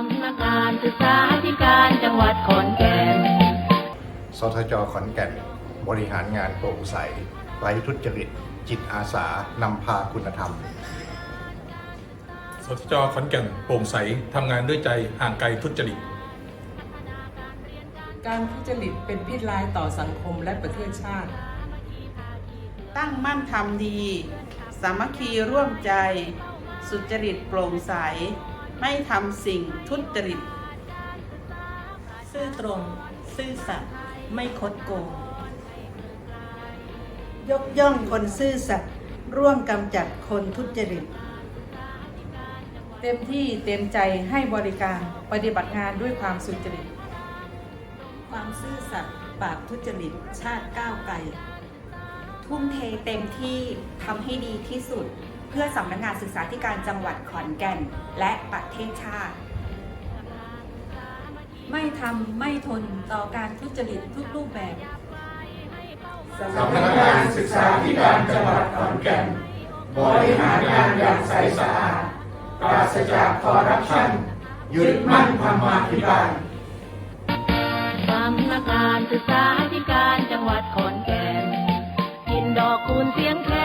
ำนักงานศึกษาธิการจังหวัดขอนแก่น สทจขอนแก่น บริหารงานโปร่งใสไร้ทุจริต จิตอาสานำพาคุณธรรม สทจขอนแก่นโปร่งใสทำงานด้วยใจห่างไกลทุจริต การทุจริตเป็นพิษร้ายต่อสังคมและประเทศชาติ ตั้งมั่นทำดี สามัคคีร่วมใจ สุจริตโปร่งใส ไม่ทำสิ่งทุจริต ซื่อตรง ซื่อสัตย์ไม่คดโกง ยกย่องคนซื่อสัตย์ร่วมกำจัดคนทุจริต เต็มที่เต็มใจให้บริการปฏิบัติงานด้วยความสุจริต ความซื่อสัตย์ปราบทุจริตชาติก้าวไกล ทุ่มเทเต็มที่ทำให้ดีที่สุด เพื่อสำนักงานศึกษาธิการจังหวัดขอนแก่น และประเทศชาติ ไม่ทำไม่ทนต่อการทุจริตทุกรูปแบบสำนักงานศึกษาธิการจังหวัดขอนแก่น บริหารงานอย่างใสสะอาดปราศจากคอร์รัปชันยึดมั่นธรรมาภิบาลสำนักงานศึกษา เสียงแค